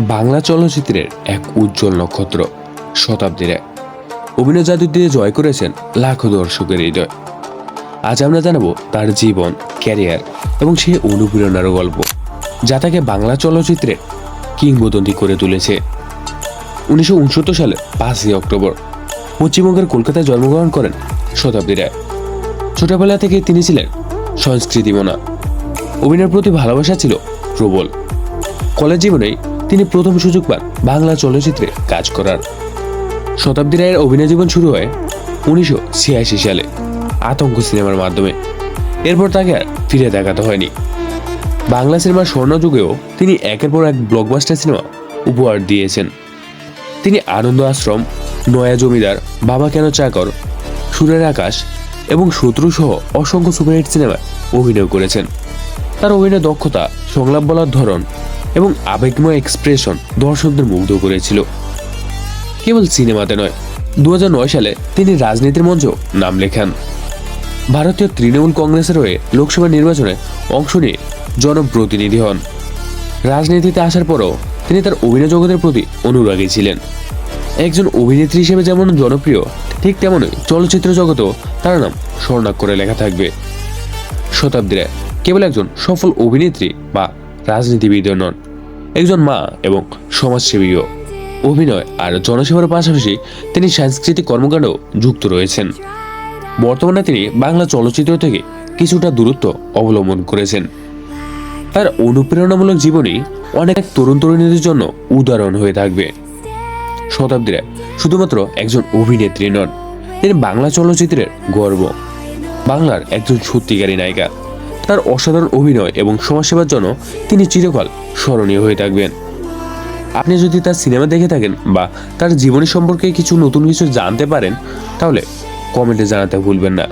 বাংলা চলচ্চিত্রের এক উজ্জ্বল নক্ষত্র, শতাব্দীর এক অভিনয় জাদু দিয়ে জয় করেছেন লাখো দর্শকের হৃদয়। আজ আমরা জানাব তার জীবন, ক্যারিয়ার এবং সে অনুপ্রেরণার গল্প, যা তাকে বাংলা চলচ্চিত্রের কিংবদন্তি করে তুলেছে। উনিশশো উনসত্তর সালে পাঁচই অক্টোবর, পশ্চিমবঙ্গের কলকাতায় জন্মগ্রহণ করেন শতাব্দী রায় ছোটবেলা থেকে তিনি ছিলেন সংস্কৃতি সংস্কৃতিমনা। অভিনয়ের প্রতি ভালোবাসা ছিল প্রবল। কলেজ জীবনেই তিনি প্রথম সুযোগ পান বাংলা চলচ্চিত্রে কাজ করার। শতাব্দী রায়ের অভিনয় জীবন শুরু হয় উনিশশো ছিয়াশি সালে আতঙ্ক সিনেমার মাধ্যমে। এরপর তাকে আর ফিরে দেখাতে হয়নি। বাংলা সিনেমার স্বর্ণযুগেও তিনি একের পর এক ব্লকবাস্টার সিনেমা উপহার দিয়েছেন। তিনি আনন্দ আশ্রম, নয়া জমিদার, বাবা কেন চাকর, সুরের আকাশ এবং শত্রুসহ অসংখ্য সুপারহিট সিনেমায় অভিনয় করেছেন। তার অভিনয় দক্ষতা, সংলাপ বলার ধরন এবং আবেগময় এক্সপ্রেশন দর্শকদের মুগ্ধ করেছিল। কেবল সিনেমাতে নয় দু সালে তিনি রাজনীতির মঞ্চেও নাম লেখান। ভারতীয় তৃণমূল কংগ্রেসের হয়ে লোকসভা নির্বাচনে অংশ নিয়ে জনপ্রতিনিধি হন। রাজনীতিতে আসার পরও তিনি তার অভিনয় জগতের প্রতি অনুরাগী ছিলেন। একজন অভিনেত্রী হিসেবে যেমন জনপ্রিয়, ঠিক তেমনই চলচ্চিত্র জগতেও তার নাম স্বর্ণাক্ষরে লেখা থাকবে। শতাব্দীরা কেবল একজন সফল অভিনেত্রী বা রাজনীতিবিদও নন, একজন মা এবং সমাজসেবীও। অভিনয় আর জনসেবার পাশাপাশি তিনি সাংস্কৃতিক কর্মকাণ্ডেও যুক্ত রয়েছেন। বর্তমানে তিনি বাংলা চলচ্চিত্র থেকে কিছুটা দূরত্ব অবলম্বন করেছেন। তার অনুপ্রেরণামূলক জীবনী অনেক তরুণ তরুণীদের জন্য উদাহরণ হয়ে থাকবে। শতাব্দীরা শুধুমাত্র একজন অভিনেত্রী নন, তিনি বাংলা চলচ্চিত্রের গর্ব। বাংলার একজন সত্যিকারী নায়িকা। তার অসাধারণ অভিনয় এবং সমাজসেবার জন্য তিনি চিরকাল স্মরণীয় হয়ে থাকবেন। আপনি যদি তার সিনেমা দেখে থাকেন বা তার জীবনী সম্পর্কে কিছু নতুন কিছু জানতে পারেন, তাহলে কমেন্টে জানাতে ভুলবেন না।